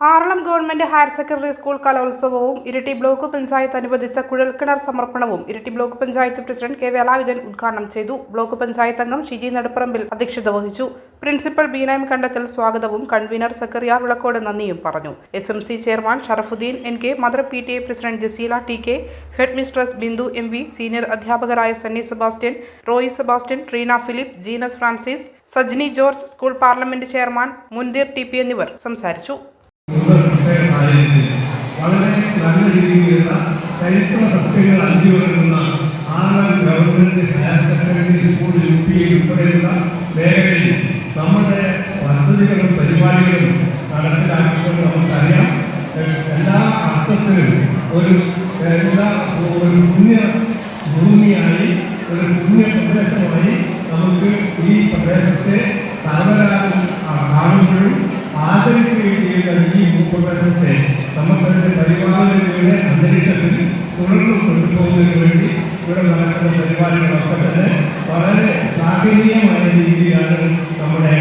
Aralam government higher secondary school കലോത്സവവും Iritty block panchayat അനുവദിച്ച കുഴൽക്കിണർ സമർപ്പണവും Iritty block panchayat president K Velayudhan ഉദ്ഘാടനം ചെയ്തു. ബ്ലോക്ക് പഞ്ചായത്ത് അംഗം ഷിജി നടുപ്പറമ്പിൽ അധ്യക്ഷത വഹിച്ചു. പ്രിൻസിപ്പൽ ബീനാം കണ്ടത്തിൽ സ്വാഗതവും കൺവീനർ സക്കറിയ വിളക്കോട് നന്ദിയും പറഞ്ഞു. S M C chairman Sharafuddin N K mother P T A president Jaseela T K headmistress Bindu M V senior അധ്യാപകരായ Sunny Sebastian Roy Sebastian Treena Philip Jeenas Francis Sajni George school parliament chairman Mundeer T P എന്നിവർ സംസാരിച്ചു. സാഹചര്യത്തിൽ വളരെ നല്ല രീതിയിലുള്ള ചരിത്ര സത്യങ്ങൾ അഞ്ചുകൊള്ളുന്ന ആറാം government higher secondary school U P ഉൾപ്പെടെയുള്ള മേഖലയിൽ നമ്മുടെ പദ്ധതികളും പരിപാടികളും നടപ്പിലാക്കിക്കൊണ്ട് നമുക്കറിയാം. എല്ലാ അർത്ഥത്തിലും ഒരു എല്ലാ ഒരു പുണ്യ ഭൂമിയായി ഒരു പുണ്യ പ്രദേശമായി നമുക്ക് ഈ പ്രദേശത്തെ സർവരാകും പരിപാലനയുടെ അന്തരീക്ഷത്തിൽ തുടർന്ന് കൊണ്ടുപോകുന്നതിന് വേണ്ടി ഇവിടെ നടക്കുന്ന പരിപാടികളൊക്കെ തന്നെ വളരെ ശ്ലാഘനീയമായ രീതിയിലാണ് നമ്മുടെ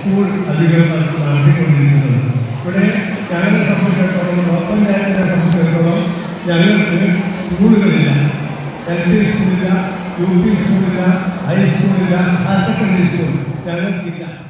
സ്കൂൾ അധികൃതർ നടത്തിക്കൊണ്ടിരിക്കുന്നത്. ഇവിടെ ഞങ്ങളെ സംബന്ധിച്ചിടത്തോളം ബ്ലോക്ക് പഞ്ചായത്തിനെ സംബന്ധിച്ചിടത്തോളം ഞങ്ങൾക്ക് സ്കൂളുകളില്ല. എൽ പി സ്കൂളില്ല യു പി സ്കൂളില്ല ഹൈസ്കൂളില്ല ഹയർ സെക്കൻഡറി സ്കൂൾ ഞങ്ങൾക്കില്ല.